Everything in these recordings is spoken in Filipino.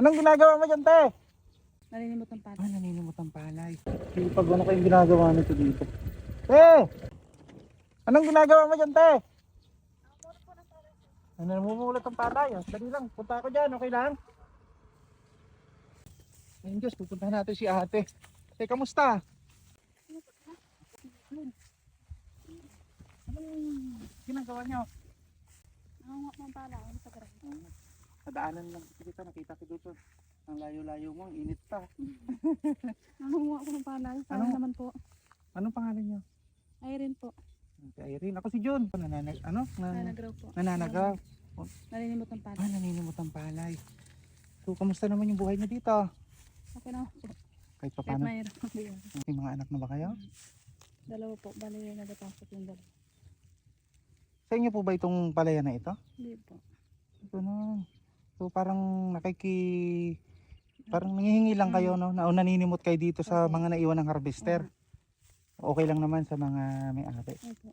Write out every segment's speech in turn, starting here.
Anong ginagawa mo dyan, te? Nalinimot ng pala. Ah, naninimot ang palay. Di pag ano kayong ginagawa nito dito? Te! Anong ginagawa mo dyan, te? Ano, namumulot ang palay. ah. Dali lang, punta ako dyan, okay lang? Ayun Diyos, pupuntahan natin si ate. Te, kamusta? Anong ginagawa niyo? Nangungot ng pala. Ano sa garay? Nadaanan lang kita, nakita ko dito. Ang layo-layo mo, ang init pa. Nangungot ko ng pala. Sana Ano? naman po. Anong pangalan niyo? Irene po. Si Irene. Ako si John. Nananag, ano? Nan- Nananagraw po. nananagaw. Nalinimot ng pala. Ah, naninimot ang palay. So, kamusta naman yung buhay niyo dito? Okay na po. Kahit pa Kahit paano, mayroon. may mga anak na ba kayo? Dalawa po. Bali nagapasok yung dalawa. Sa inyo po ba itong palayan na ito? Hindi po. Ito na. So, parang nakiki... Parang nangihingi lang kayo, no? Na, naninimot kayo dito sa mga naiwan ng harvester. Okay lang naman sa mga may-ari. Opo.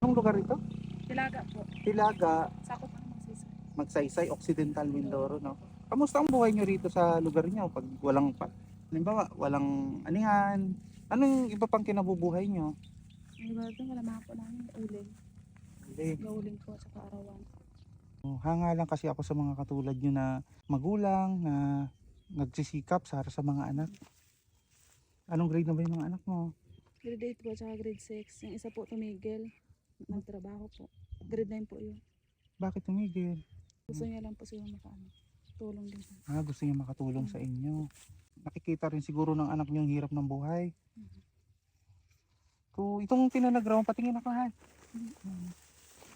Anong lugar ito? Tilaga po. Tilaga, Sakop naman sisa. Magsaysay, Occidental Mindoro, no? Kamusta ang buhay nyo rito sa lugar nyo pag walang pa? Halimbawa, walang anihan. Anong iba pang kinabubuhay nyo? Iba doon, wala mga po namin. Uling. Hindi. Gauling po. Tsaka arawan. Hanga lang kasi ako sa mga katulad nyo na magulang na nagsisikap para sa mga anak. Anong grade na ba yung mga anak mo? Grade 8 po. Tsaka grade 6. Yung isa po tumigil. Nagtrabaho po. Grade 9 po yun. Bakit tumigil? Gusto niya lang po siguro makaano. Tulong din po. Ah, gusto niya makatulong sa inyo. Nakikita rin siguro ng anak niyo yung hirap ng buhay. Mhm. So, itong tinanagrawan, patingin ako ha. Mhm.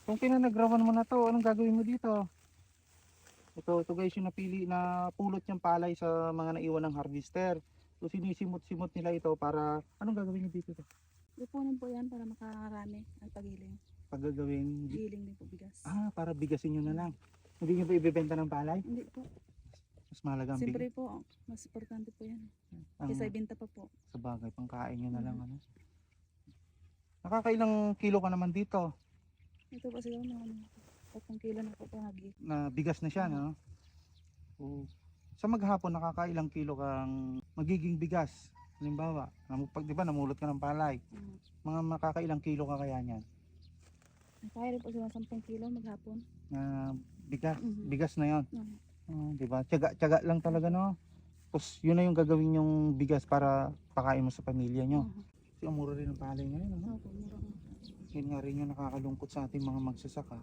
Itong tinanagrawan mo na to, anong gagawin mo dito? Ito, ito guys yung napili na pulot niyang palay sa mga naiwan ng harvester. So, sinisimot-simot nila ito para, anong gagawin niyo dito? Ipunin po yan para makarami ang pagiling. Pag gagawin, Giling din po bigas. ah, para bigasin niyo na lang. Hindi niyo ba ibebenta ng palay? Hindi po. Mas mahalaga ang Siyempre po, mas importante po yan. Ang, Kaysa ibenta pa po. sa bagay, pangkain niyo na lang. Mhm. Ano? Nakakailang kilo ka naman dito? Ito po siguro mga ano, tatlong kilo na po nag na bigas na siya, no? O, sa maghapon, nakakailang kilo kang magiging bigas. Halimbawa, namu- pag di ba namulot ka ng palay, Mm. mga makakailang kilo ka kaya niyan Kaya rin po siguro 10 kilo maghapon. na bigas, Mhm. bigas na yon. Mm. Oh, di ba? Tiyaga, tiyaga lang talaga, no? Tapos yun na yung gagawin yung bigas para pakain mo sa pamilya nyo. Mhm. Kasi ang mura rin ng palay ngayon, ano? Opo, mura nga. Yun nga rin yung nakakalungkot sa ating mga magsasaka.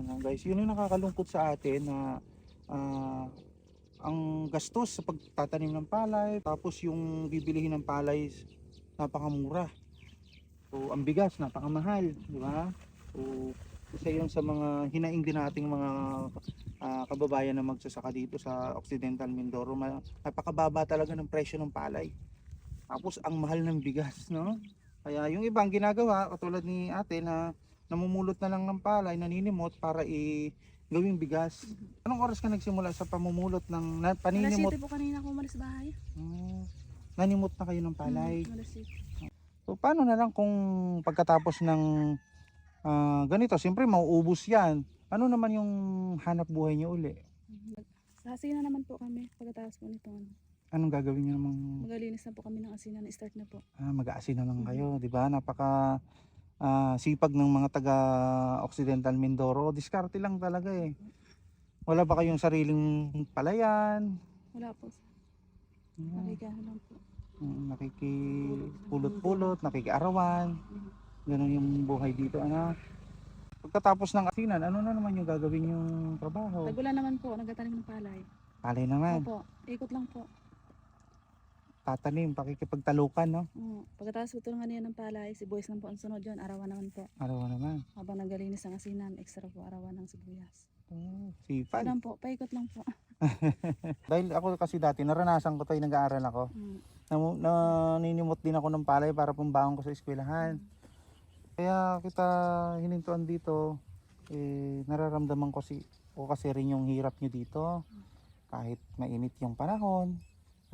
Ano guys, yun yung nakakalungkot sa atin na ah, ang gastos sa pagtatanim ng palay, tapos yung bibilihin ng palay napakamura. So ang bigas napakamahal, di ba? So isa yun sa mga hinaing din nating mga ah, kababayan na magsasaka dito sa Occidental Mindoro. Napakababa talaga ng presyo ng palay. Tapos ang mahal ng bigas, no? Kaya yung ibang ginagawa, katulad ni ate na namumulot na lang ng palay, naninimot para i gawing bigas. Anong oras ka nagsimula sa pamumulot ng na, Alas paninimot? 7 po kanina ako umalis bahay. Hmm, nanimot na kayo ng palay. Mm, alas 7. So paano na lang kung pagkatapos ng ah, ganito, siyempre mauubos yan. Ano naman yung hanap buhay niyo uli? Sa asina naman po kami pagkatapos po nito. Ano, Anong gagawin niyo namang Magalinis na po kami ng asinan. Start na po. ah, mag-aasin naman Mhm. kayo, 'di ba? Napaka ah, sipag ng mga taga Occidental Mindoro. Diskarte lang talaga eh. Wala ba kayong sariling palayan? Wala po. Hmm, Nakikaano lang po. hmm, nakikipulot-pulot, nakikiarawan. Ganun yung buhay dito, ano? Pagkatapos ng asinan, ano na naman yung gagawin yung trabaho? Tagulan naman po. Nagtatanim ng palay. Palay naman, Opo. Ikot lang po. Tatanim, pakikipagtalukan, no? Oo. Pagkatapos po tulungan niya ng palay, si boys lang po ang sunod yun. Arawan naman po. Araw naman. Habang nagalinis ng asinan, extra po arawan ng sibuyas. Oh, sipag. Ganun po. Paikot lang po. Dahil ako kasi dati, naranasan ko yung nag-aaral ako. Mm. Namu- naninimot din ako ng palay para pambaon ko sa eskwelahan. Kaya kita hinintuan dito, eh, nararamdaman ko si o kasi rin yung hirap nyo dito. Kahit mainit yung panahon,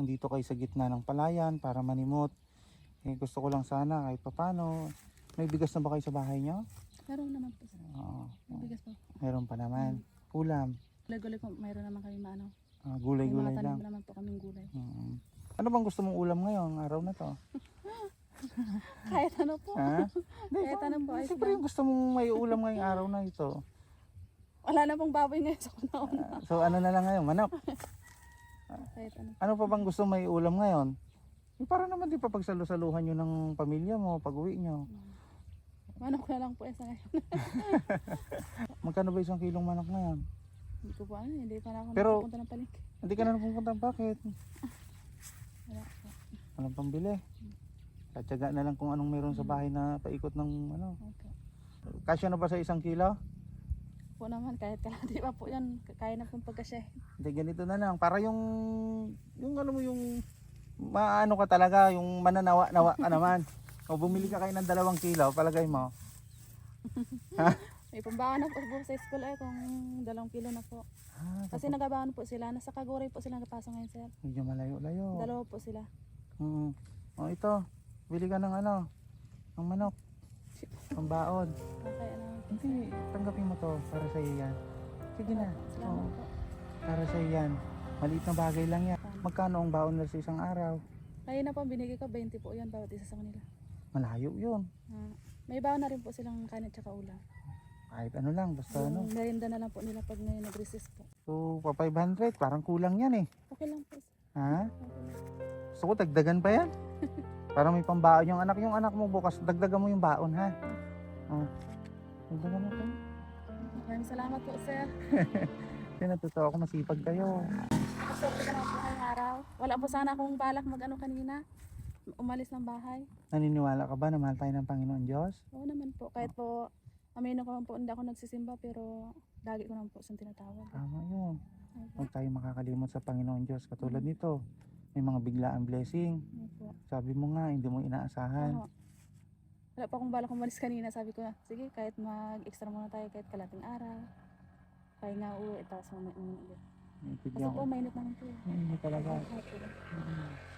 nandito kayo sa gitna ng palayan para manimot. Eh, gusto ko lang sana kahit papano. May bigas na ba kayo sa bahay nyo? Meron naman po. sir. Oo, Mabigas po. meron pa naman. Ulam. Gulay-gulay po. Mayroon naman kami maano. Ah, May gulay-gulay mga tanim lang. naman po kaming gulay. Mm. Ano bang gusto mong ulam ngayon, araw na to? Kahit ano po. Ha? Hindi, Kahit anong po, ayos Siyempre, yung gusto mong may ulam ngayong araw na ito. Wala na pong baboy ngayon sa panahon. Ah, so ano na lang ngayon, manok. Kahit ano. Ano pa bang gusto may ulam ngayon? Eh, para naman di pa pagsalusaluhan nyo ng pamilya mo pag uwi nyo. Manok na lang po isa ngayon. Magkano ba isang kilong manok ngayon? Hindi ko po ano, hindi pa na ako Pero- nakapunta ng palengke. Hindi ka na napupunta. Bakit? Wala po. Walang pambili. Katsaga na lang kung anong meron sa bahay na paikot ng ano. Opo. Kasya na ba sa isang kilo? Po naman, kahit kalahati pa po yan, kaya na pong pagkasya. Hindi ganito na lang. Para yung, yung ano mo yung, maano ka talaga, yung mananawa-nawa ka naman. O bumili ka kayo ng dalawang kilo, palagay mo. May pambahan na po po sa school eh, kung dalawang kilo na po. Ah, Kasi nagabahan po sila, nasa Kaguray po sila napasok ngayon sir. medyo malayo-layo. Dalawa po sila. Hmm. O ito, bili ka ng ano, ng manok. Pambaon. Okay, ano. Hindi, tanggapin mo to para sa iyo yan. Sige na. Salamat Oo, po. para sa iyo yan. Maliit na bagay lang yan. Magkano ang baon nila sa isang araw? Kaya na po, binigay ko 20 po yan bawat isa sa kanila. Malayo yun. Ah, may baon na rin po silang kanin at saka ulam. Kahit ano lang, basta ano. Yung merienda na lang po nila pag ngayon nag-recess po. So, pa 500, parang kulang yan eh. Okay lang po. sir. Ha? Okay lang. Gusto ko dagdagan pa yan. Para may pambaon yung anak. Yung anak mo bukas, dagdagan mo yung baon ha. Oh. Dagdagan mo pa. Maraming salamat po sir. Kasi natutuwa ako masipag kayo. Maswerte ka na po ngayong araw. Wala po sana akong balak mag-ano kanina. Umalis ng bahay. Naniniwala ka ba na mahal tayo ng Panginoon Diyos? Oo naman po. Kahit po, aminin ko po, hindi ako nagsisimba pero lagi ko naman po siyang tinatawag. Tama yun. Huwag tayo makakalimot sa Panginoon Diyos. Katulad nito, may mga biglaang blessing. Opo. Sabi mo nga, hindi mo inaasahan. Oo. Wala pa akong balak umalis kanina. Sabi ko na, sige, kahit mag-extra muna tayo, kahit kalating araw. Kaya nga uwi, tapos mamaya uwi ulit. Kasi Naiintindihan po, mainit naman po. eh. Hindi talaga. Opo.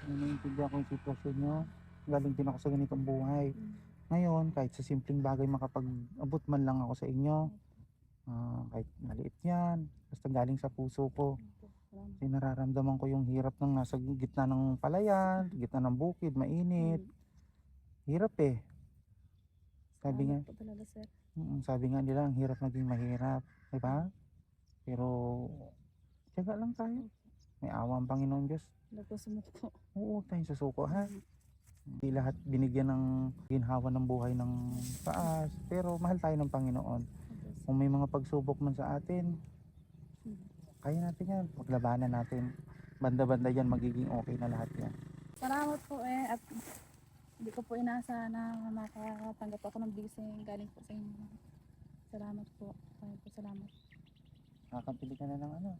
Mm, Naiintindihan ko yung sitwasyon nyo. Galing din ako sa ganitong buhay. Mm. Ngayon, kahit sa simpleng bagay makapag-abot man lang ako sa inyo. ah, kahit maliit yan. Basta galing sa puso ko. Opo. Kasi nararamdaman ko yung hirap ng nasa gitna ng palayan, gitna ng bukid, mainit. Mm. Hirap eh. Sabi nga, talaga, sir. sabi nga nila, ang hirap naging mahirap. Diba? Pero, tiyaga lang tayo. May awa ang Panginoon Diyos. Wala po sumuko. Oo, huwag tayong susuko ha. Hindi lahat binigyan ng ginhawa ng buhay ng taas. Pero mahal tayo ng Panginoon. Kung may mga pagsubok man sa atin. Kaya natin yan. Paglabanan natin. Banda-banda yan, magiging okay na lahat yan. Salamat po eh. At hindi ko po inaasahan na makatanggap ako ng blessing galing po sa inyo. Salamat po. Salamat po, salamat. Nakakapili ka na ng ano.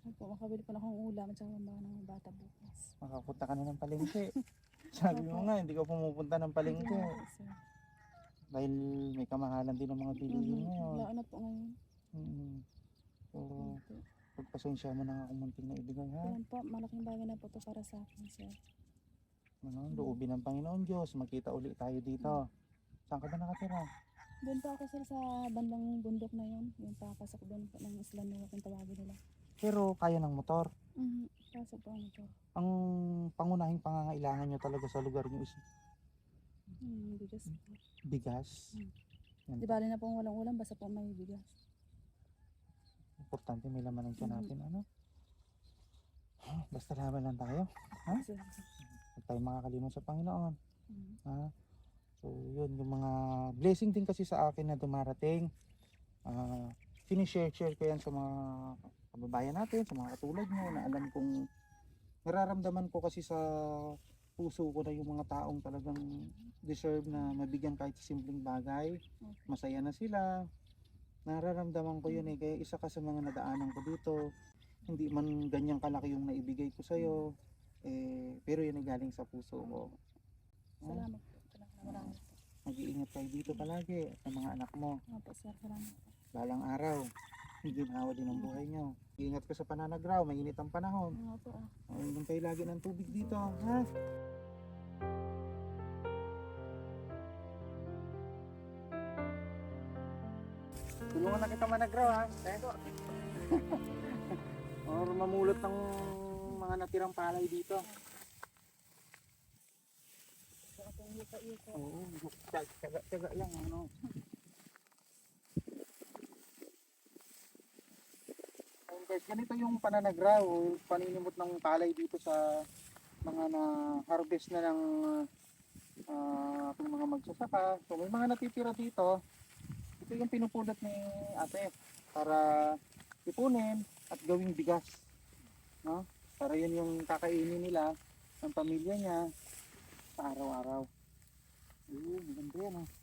Salamat po, makabili po na akong ulam at saka mga ng bata bukas. Makapunta ka na ng palengke. Sabi mo nga, hindi ka pumupunta ng palengke. Dahil may kamahalan din ng mga bilihin Mhm. ngayon. Wala na po ngayon. Mm. So, po. Pagpasensya mo na ako munting na ibigay ha. Ayan po, malaking bagay na po to para sa akin, sir. Ano, loobin ng Panginoon Diyos. Magkita uli tayo dito. Saan ka ba nakatira? Doon po ako sir sa bandang bundok na yun. Yung papasok doon po ng Isla Nuwa kung tawagin nila. Pero kaya ng motor. Mhm. Pasok po ang ito. Ang pangunahing pangangailangan nyo talaga sa lugar nyo is Hmm, bigas po. bigas. Mm. Yan. Di bali na po walang ulam, basta po may bigas. Importante may laman ng tiyan Mhm. natin. Ano? Basta laban lang tayo. Sir. Huwag tayo makakalimot sa Panginoon. Mhm. Ha? So, yun, yung mga blessing din kasi sa akin na dumarating. Ah, sinishare-share ko yan sa mga kababayan natin, sa mga katulad nyo, na alam kong nararamdaman ko kasi sa puso ko na yung mga taong talagang deserve na mabigyan kahit sa simpleng bagay. Masaya na sila. Nararamdaman ko yun eh. Kaya isa ka sa mga nadaanan ko dito. Hindi man ganyang kalaki yung naibigay ko sa'yo. Eh, pero yun ay galing sa puso ko. Salamat po. Salamat po. Mag-iingat kayo dito palagi ng mga anak mo. Nga po sir, salamat po. Balang araw, ginhawa din ang buhay nyo. Ingat ka sa pananagraw, mainit ang panahon. Nga po ah. Inom kayo lagi ng tubig dito, ha? Tulungan na kita managraw, ha? Or mamulot ng mga natirang palay dito. Oo, tsaga lang ano. Guys, ganito yung pananagraw, o paninimot ng palay dito sa mga na-harvest na ng ating mga magsasaka. So may mga natitira dito. Ito yung pinupulot ni ate para ipunin at gawing bigas. No? Para yun yung kakainin nila ng pamilya niya sa araw-araw. Ayun, maganda yan. Oh.